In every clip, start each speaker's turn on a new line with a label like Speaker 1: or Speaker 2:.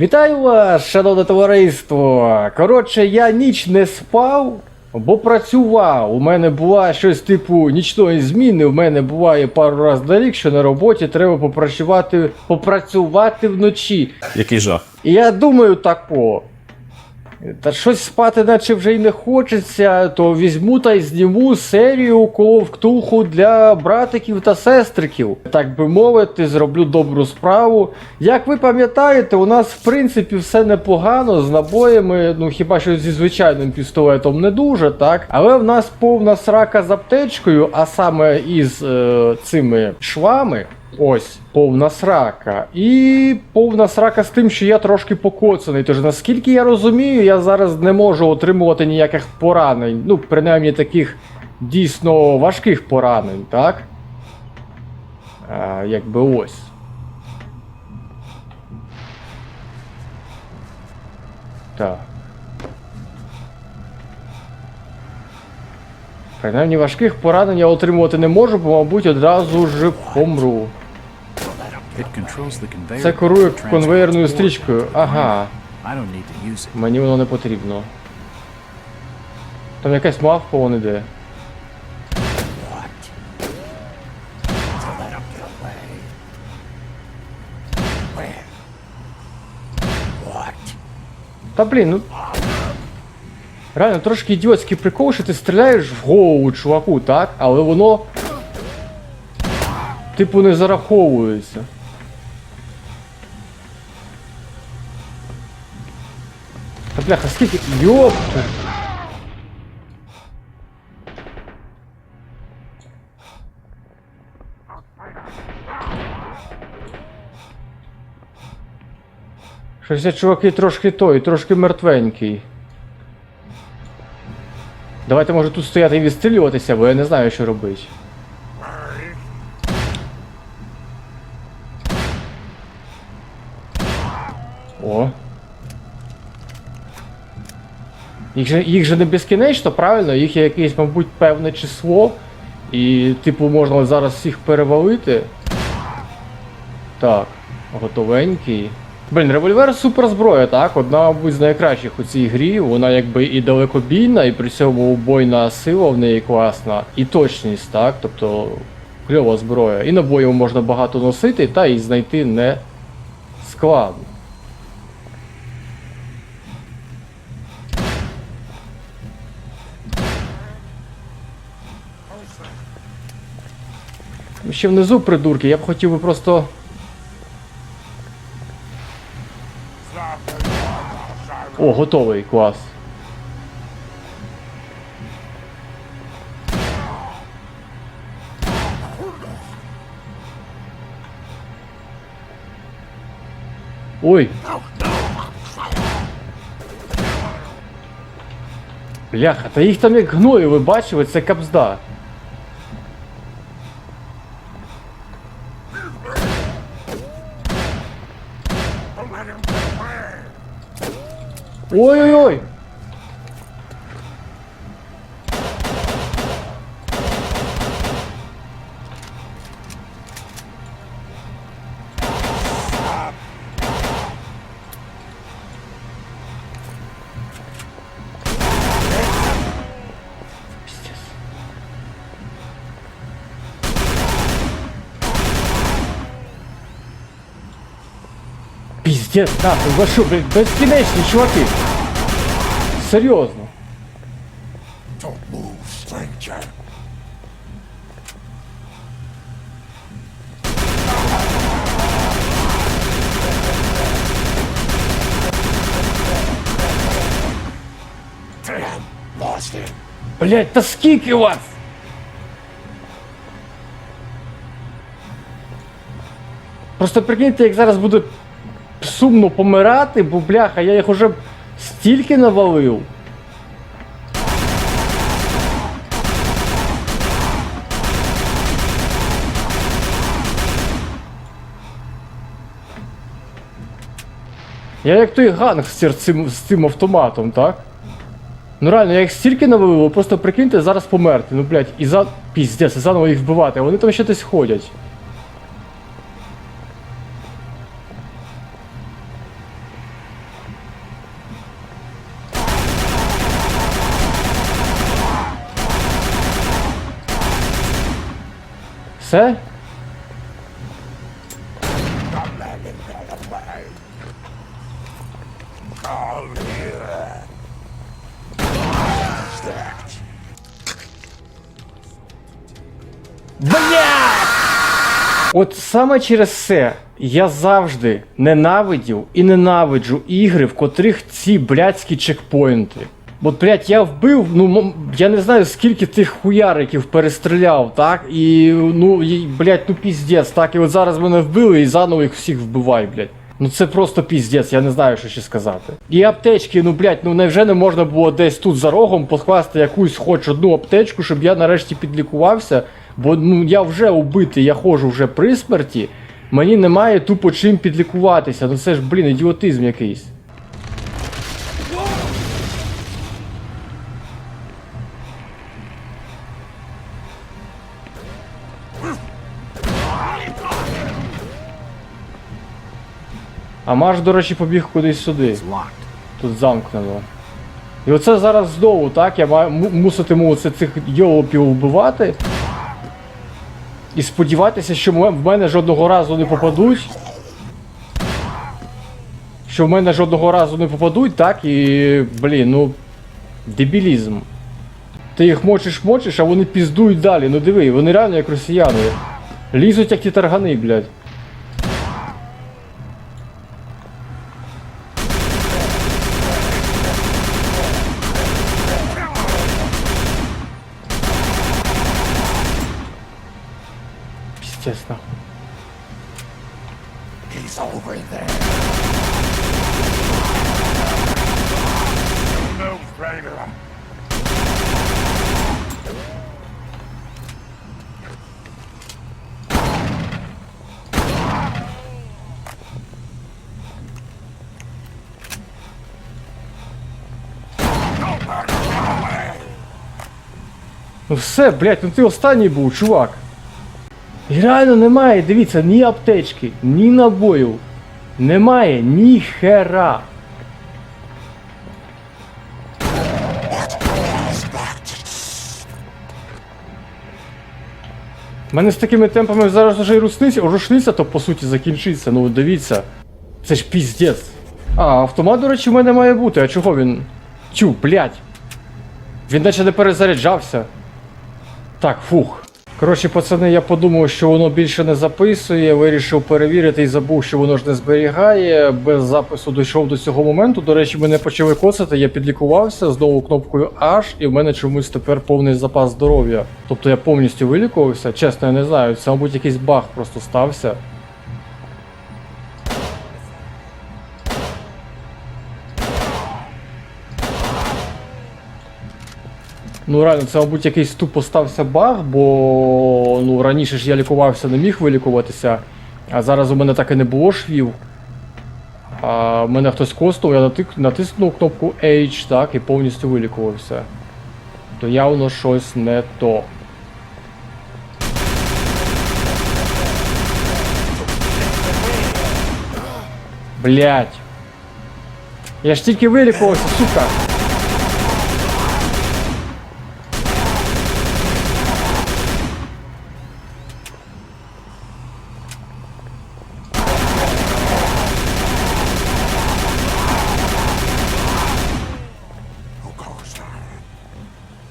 Speaker 1: Вітаю вас, шановне товариство! Коротше, я ніч не спав, бо працював. У мене була щось типу нічної зміни. У мене буває пару разів на рік, що на роботі треба попрацювати, попрацювати вночі.
Speaker 2: Який жах.
Speaker 1: І я думаю тако. Та щось спати, наче вже й не хочеться, то візьму та й зніму серію коло для братиків та сестриків. Так би мовити, зроблю добру справу. Як ви пам'ятаєте, у нас в принципі все непогано з набоями, ну хіба що зі звичайним пістолетом не дуже, так? Але в нас повна срака з аптечкою, а саме із е, цими швами. Ось, повна срака. І повна срака з тим, що я трошки покоцаний. Тож, наскільки я розумію, я зараз не можу отримувати ніяких поранень. Ну, принаймні таких дійсно важких поранень, так? А, якби ось. Так. Принаймні важких поранень я отримувати не можу, бо, мабуть, одразу ж помру. Це керує конвейерною стрічкою. Ага. Мені воно не потрібно. Там якась мавпа вон іде. Та блін, ну. Реально трошки ідіотський прикол, що ти стріляєш в голову чуваку, так? Але воно. Типу не зараховується. Бляха, скільки. Йопта! Щось я, чуваки, трошки той, трошки мертвенький. Давайте може тут стояти і відстрілюватися, бо я не знаю, що робити. О. Їх же, їх же не безкінечно, правильно? Їх є якесь, мабуть, певне число. І, типу, можна зараз всіх перевалити. Так, готовенький. Блін, револьвер супер зброя, так? Одна, мабуть, з найкращих у цій грі. Вона якби і далекобійна, і при цьому убойна сила в неї класна, і точність, так? Тобто кльова зброя. І набоїв можна багато носити, та і знайти не складно. Ще внизу придурки, я б хотів би просто. О, готовий, клас. Ой. Бляха, та їх там як гною, ви бачили, це капзда. Ой-ой-ой! Пиздец, нахуй, ви що, блядь, безкінечні чуваки. Серйозно.
Speaker 3: Don't move, stranger. Damn, lost him.
Speaker 1: Блять, та скільки вас? Просто прикиньте, як зараз буде сумно помирати, бо бляха, я їх уже стільки навалив. Я як той гангстер з цим, з цим автоматом, так? Ну реально, я їх стільки навалив, просто прикиньте, зараз померти. Ну блять, і за. Піздець, заново їх вбивати, а вони там ще десь ходять. Все? От саме через це я завжди ненавидів і ненавиджу ігри, в котрих ці блядські чекпоінти. Бо, блядь, я вбив, ну я не знаю скільки тих хуяриків перестріляв, так? І ну, і, блядь, ну піздець, так, і от зараз мене вбили і заново їх всіх вбивай, блядь. Ну це просто піздець, я не знаю, що ще сказати. І аптечки, ну блядь, ну невже не можна було десь тут за рогом покласти якусь хоч одну аптечку, щоб я нарешті підлікувався. Бо ну я вже убитий, я ходжу вже при смерті. Мені немає тупо чим підлікуватися. Ну це ж, блін, ідіотизм якийсь. А Маш, до речі, побіг кудись сюди. Тут замкнено. І оце зараз знову, так? Я маю муситиму оце цих йолопів вбивати. І сподіватися, що в мене жодного разу не попадуть. Що в мене жодного разу не попадуть, так? І. Блін, ну. Дебілізм. Ти їх мочиш, мочиш, а вони піздують далі. Ну диви, вони реально як росіяни. Лізуть як ті таргани, блядь. Піздець нахуй.
Speaker 3: He's over there. No, Stranger.
Speaker 1: Ну все, блядь, ну ти останній був, чувак. І реально немає, дивіться, ні аптечки, ні набоїв. Немає ні хера. У мене з такими темпами зараз вже і рушниця, рушниця то по суті закінчиться. Ну дивіться. Це ж піздець. А, автомат, до речі, в мене має бути. А чого він. Тю, блядь. Він наче не перезаряджався. Так, фух. Коротше, пацани, я подумав, що воно більше не записує, вирішив перевірити і забув, що воно ж не зберігає. Без запису дійшов до цього моменту. До речі, мене почали коцати, я підлікувався знову кнопкою H, і в мене чомусь тепер повний запас здоров'я. Тобто я повністю вилікувався. Чесно, я не знаю, це, мабуть, якийсь баг просто стався. Ну реально, це, мабуть, якийсь тупо стався баг, бо ну, раніше ж я лікувався, не міг вилікуватися, а зараз у мене так і не було швів. А мене хтось коснув, я натик, натиснув кнопку H, так, і повністю вилікувався. То явно щось не то. Блять. Я ж тільки вилікувався, сука.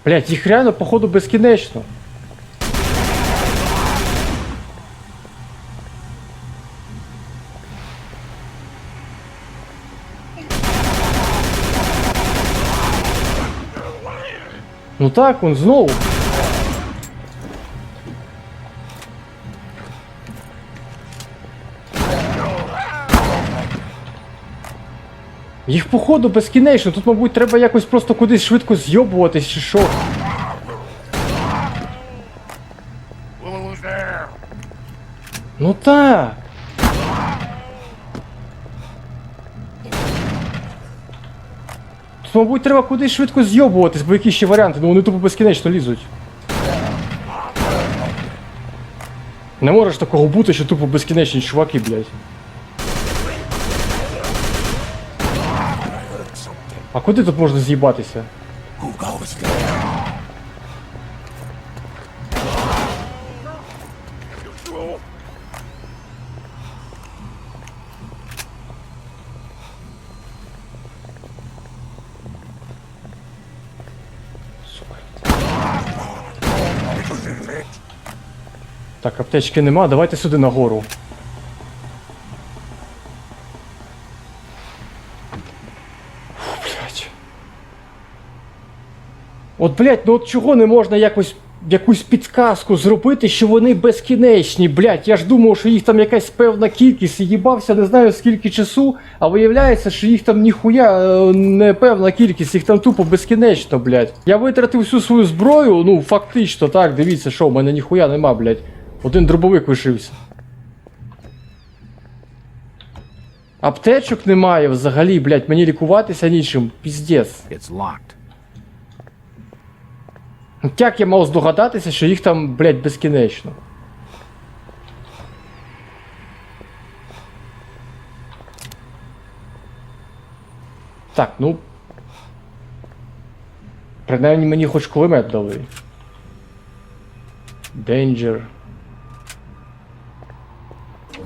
Speaker 1: Блять, їх реально, походу, безкінечно. Ну так, он знову. Їх походу безкінечно. Тут, мабуть, треба якось просто кудись швидко зйобуватись чи що. Ну так. Тут, мабуть, треба кудись швидко зйобуватись, бо які ще варіанти, ну вони тупо безкінечно лізуть. Не можеш такого бути, що тупо безкінечні чуваки, блядь. А куди тут можна з'їбатися? Так, аптечки нема, давайте сюди нагору. От, блядь, ну от чого не можна якось якусь підказку зробити, що вони безкінечні, блядь. Я ж думав, що їх там якась певна кількість, і їбався не знаю скільки часу, а виявляється, що їх там ніхуя е, не певна кількість, їх там тупо безкінечно, блядь. Я витратив всю свою зброю, ну фактично, так, дивіться, що в мене ніхуя нема, блядь. Один дробовик лишився. Аптечок немає взагалі, блядь, мені лікуватися нічим. Піздець.
Speaker 4: It's locked.
Speaker 1: Як я мав здогадатися, що їх там, блядь, безкінечно? Так, ну. Принаймні мені хоч кулемет дали. Danger.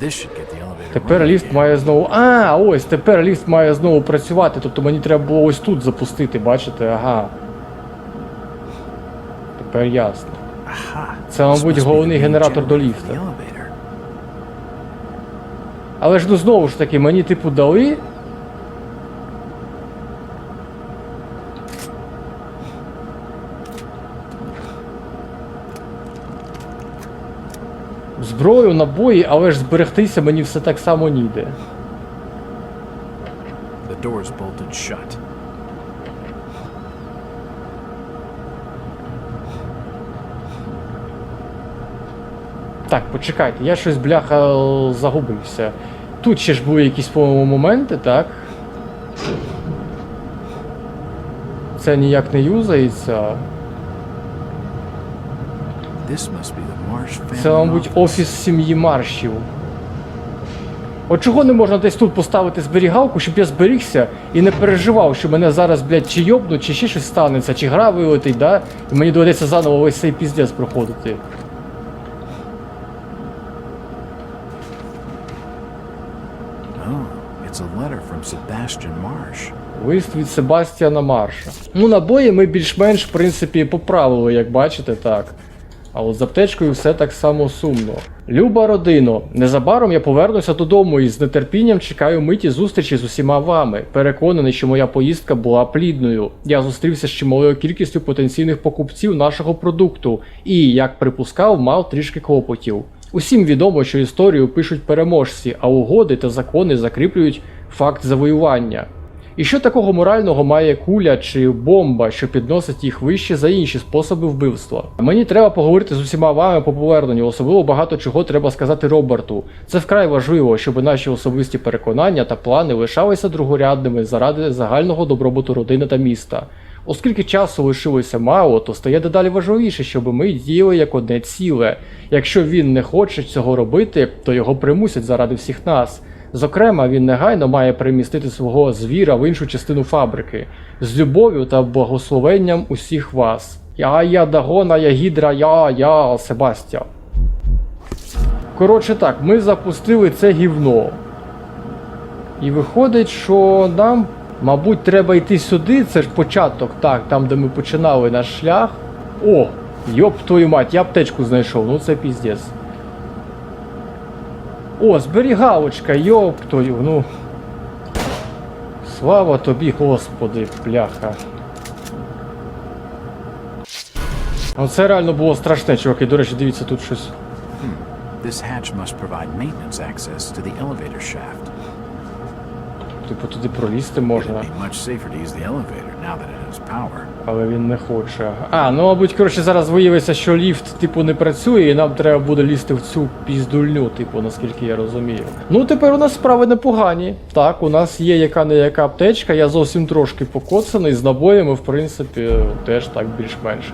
Speaker 4: Elevator
Speaker 1: Тепер ліфт має знову. А, ось, тепер ліфт має знову працювати. Тобто мені треба було ось тут запустити, бачите? Ага. Тепер ясно. Це, мабуть, головний генератор до ліфта. Але ж ну знову ж таки, мені типу дали. Зброю, набої, але ж зберегтися мені все так само ніде.
Speaker 4: The door's bolted shut.
Speaker 1: Так, почекайте, я щось бляха загубився. Тут ще ж були якісь по-моєму моменти, так? Це ніяк не юзається. Це, мабуть, офіс сім'ї маршів. От чого не можна десь тут поставити зберігалку, щоб я зберігся і не переживав, що мене зараз, блядь, чи йобнуть, чи ще щось станеться, чи гра вилетить, да? І мені доведеться заново весь цей піздець проходити. Лист від Себастьяна Марша. Ну, набої ми більш-менш, в принципі, поправили, як бачите, так. А от з аптечкою все так само сумно. Люба родино, незабаром я повернуся додому і з нетерпінням чекаю миті зустрічі з усіма вами. Переконаний, що моя поїздка була плідною. Я зустрівся з чималою кількістю потенційних покупців нашого продукту і, як припускав, мав трішки клопотів. Усім відомо, що історію пишуть переможці, а угоди та закони закріплюють факт завоювання. І що такого морального має куля чи бомба, що підносить їх вище за інші способи вбивства? Мені треба поговорити з усіма вами по поверненню, особливо багато чого треба сказати Роберту. Це вкрай важливо, щоб наші особисті переконання та плани лишалися другорядними заради загального добробуту родини та міста. Оскільки часу лишилося мало, то стає дедалі важливіше, щоб ми діяли як одне ціле. Якщо він не хоче цього робити, то його примусять заради всіх нас. Зокрема, він негайно має перемістити свого звіра в іншу частину фабрики з любов'ю та благословенням усіх вас. Я, я, Дагона, я Гідра, я, я, Себастя. Коротше так, ми запустили це гівно. І виходить, що нам, мабуть, треба йти сюди, це ж початок, так, там, де ми починали наш шлях. О, йоп твою мать, я аптечку знайшов, ну це піздець. О, зберігалочка, йоп твою, ну. Слава тобі, Господи, бляха. Оце реально було страшне, чуваки. До речі, дивіться, тут щось.
Speaker 4: This hatch must provide maintenance access to the elevator shaft.
Speaker 1: Типу туди пролізти можна,
Speaker 4: much safer to use the elevator now that it has power.
Speaker 1: Але він не хоче. А, ну мабуть, коротше, зараз виявиться, що ліфт, типу, не працює, і нам треба буде лізти в цю піздульню, типу, наскільки я розумію. Ну, тепер у нас справи непогані. Так, у нас є яка не яка аптечка, я зовсім трошки покоцаний, з набоями, в принципі, теж так більш-менш.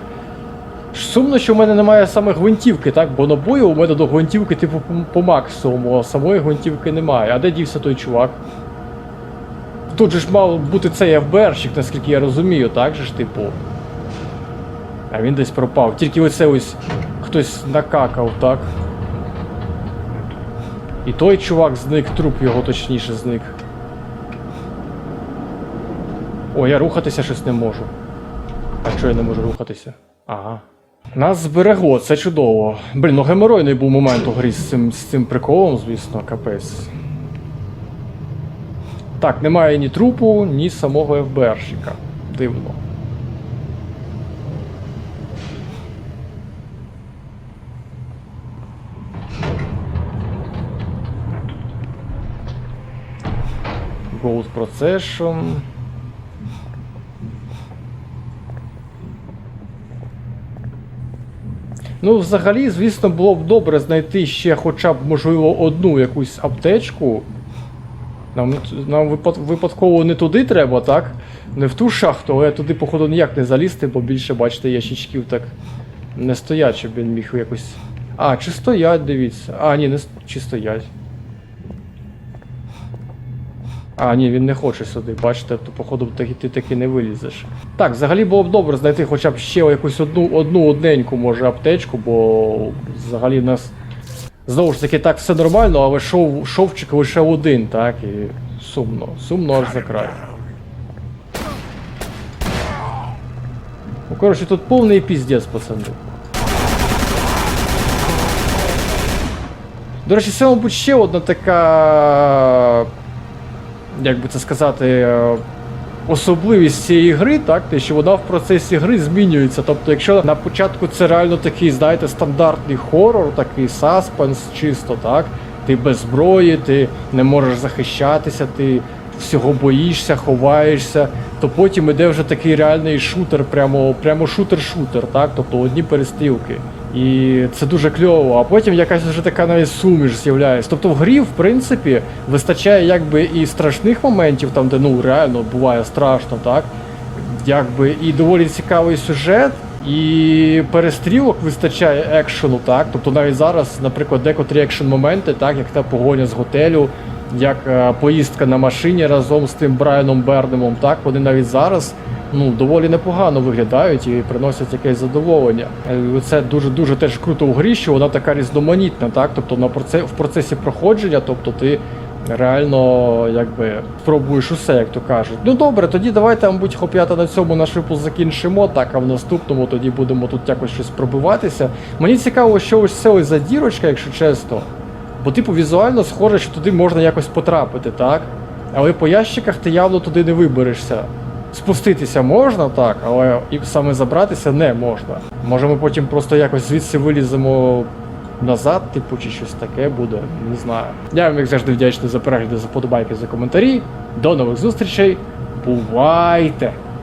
Speaker 1: Сумно, що в мене немає саме гвинтівки, так? Бо набою у мене до гвинтівки, типу, по, максимуму, а самої гвинтівки немає. А де дівся той чувак? Тут же ж мав бути цей ФБРщик, наскільки я розумію, так же ж, типу. А він десь пропав. Тільки оце ось хтось накакав, так? І той чувак зник, труп його точніше зник. О, я рухатися щось не можу. А чого я не можу рухатися? Ага. Нас зберегло, це чудово. Блін, ну геморойний був момент у грі з цим, з цим приколом, звісно, капець. Так, немає ні трупу, ні самого ФБРщика. Дивно. Gold Procession. Ну, взагалі, звісно, було б добре знайти ще хоча б, можливо, одну якусь аптечку. Нам, нам випадково не туди треба, так? Не в ту шахту, але туди, походу, ніяк не залізти, бо більше, бачите, ящичків так не стоять, щоб він міг якось. А, чи стоять, дивіться. А, ні, не чи стоять. А, ні, він не хоче сюди, бачите, то походу ти таки не вилізеш. Так, взагалі було б добре знайти хоча б ще якусь одну одну одненьку, може, аптечку, бо взагалі нас знову ж таки так все нормально, але шов, шовчик лише один, так, і сумно. Сумно аж за край. Ну, коротше, тут повний піздець, пацани. До речі, це, мабуть, ще одна така. Як би це сказати. Особливість цієї гри, так, те, що вона в процесі гри змінюється. Тобто, якщо на початку це реально такий, знаєте, стандартний хорор, такий саспенс, чисто, так, ти без зброї, ти не можеш захищатися, ти всього боїшся, ховаєшся, то потім іде вже такий реальний шутер, прямо, прямо шутер-шутер, так, тобто одні перестрілки. І це дуже кльово, а потім якась вже така навіть суміш з'являється. Тобто в грі, в принципі, вистачає якби і страшних моментів, там, де ну реально буває страшно, так? Якби і доволі цікавий сюжет, і перестрілок вистачає екшену, так? Тобто навіть зараз, наприклад, декотрі екшен моменти, так, як та погоня з готелю, як е, поїздка на машині разом з тим Брайаном Бернемом, так, вони навіть зараз ну, доволі непогано виглядають і приносять якесь задоволення. Е, Це дуже дуже теж круто у грі, що вона така різноманітна, так? Тобто на проце, в процесі проходження, тобто ти реально якби спробуєш усе, як то кажуть. Ну добре, тоді давайте, мабуть, хоп'ята на цьому наш випуск закінчимо. Так, а в наступному тоді будемо тут якось щось пробиватися. Мені цікаво, що ось це ось за дірочка, якщо чесно. Бо, типу, візуально схоже, що туди можна якось потрапити, так? Але по ящиках ти явно туди не виберешся. Спуститися можна, так, але і саме забратися не можна. Може ми потім просто якось звідси виліземо назад, типу, чи щось таке буде, не знаю. Я вам як завжди вдячний за перегляди, за подобайки, за коментарі. До нових зустрічей. Бувайте!